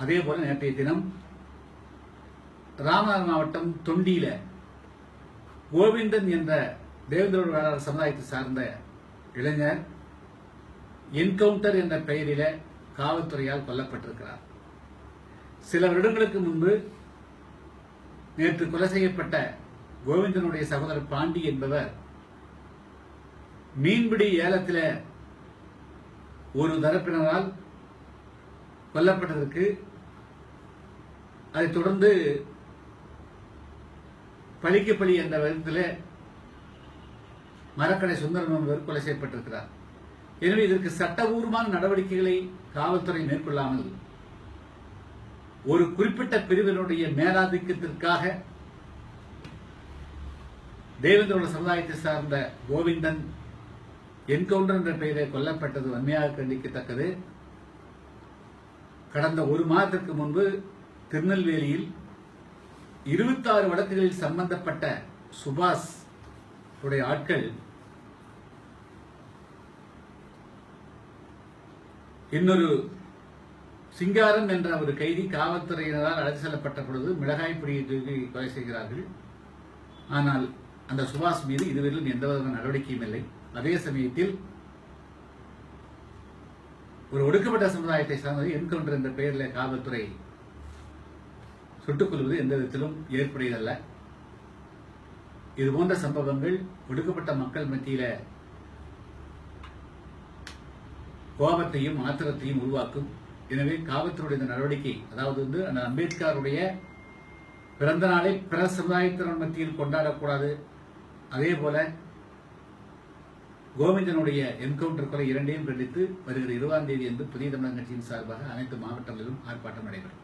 அதே போல நேற்றைய தினம் ராமநாதர் மாவட்டம் தொண்டியில கோவிந்தன் என்ற தேவேந்திர வேளாளர் சமுதாயத்தை சார்ந்த இளைஞர் என்கவுண்டர் என்ற பெயரில காவல்துறையால் கொல்லப்பட்டிருக்கிறார். சில வருடங்களுக்கு முன்பு நேற்று கொலை செய்யப்பட்ட கோவிந்தனுடைய சகோதரர் பாண்டி என்பவர் மீன்பிடி ஏலத்தில் ஒரு தரப்பினரால் கொல்லப்பட்டதற்கு அதைத் தொடர்ந்து பழிக்கு பழி என்ற விதத்தில் மரக்கடை சுந்தரம் என்பவர் கொலை செய்யப்பட்டிருக்கிறார். எனவே இதற்கு சட்டபூர்வமான நடவடிக்கைகளை காவல்துறை மேற்கொள்ளாமல் ஒரு குறிப்பிட்ட பிரிவினுடைய மேலாதிக்கத்திற்காக தேவேந்திரோட சமுதாயத்தை சார்ந்த கோவிந்தன் என்கவுண்டர் என்ற பெயரில் கொல்லப்பட்டது வன்மையாக கண்டிக்கத்தக்கது. கடந்த ஒரு மாதத்திற்கு முன்பு திருநெல்வேலியில் இருபத்தாறு வழக்குகளில் சம்பந்தப்பட்ட சுபாஷ் உடைய ஆட்கள் இன்னொரு சிங்காரம் என்ற ஒரு கைதி காவல்துறையினரால் அழைத்து செல்லப்பட்ட பொழுது மிளகாய் பொடியை தூக்கி கொலை செய்கிறார்கள். ஆனால் அந்த சுபாஷ் மீது இதுவரையிலும் எந்த விதமான நடவடிக்கையும் இல்லை. அதே சமயத்தில் ஒரு ஒடுக்கப்பட்ட சமுதாயத்தை சார்ந்தது என்கவுண்டர் என்ற பெயரில் காவல்துறை சுட்டுக் கொள்வது எந்த விதத்திலும் ஏற்புடையதல்ல. இது போன்ற சம்பவங்கள் ஒடுக்கப்பட்ட மக்கள் மத்தியில கோபத்தையும் ஆத்திரத்தையும் உருவாக்கும். எனவே காவல்துறையுடைய இந்த நடவடிக்கை அதாவது வந்து அந்த அம்பேத்கருடைய பிறந்த நாளை பிற சமுதாயத்தினர் மத்தியில் கொண்டாடக்கூடாது. அதே போல கோவிந்தனுடைய என்கவுண்டர் கொலை இரண்டையும் கண்டித்து வருகிற இருபதாம் தேதி என்று புதிய தமிழக கட்சியின் சார்பாக அனைத்து மாவட்டங்களிலும் ஆர்ப்பாட்டம் நடைபெறும்.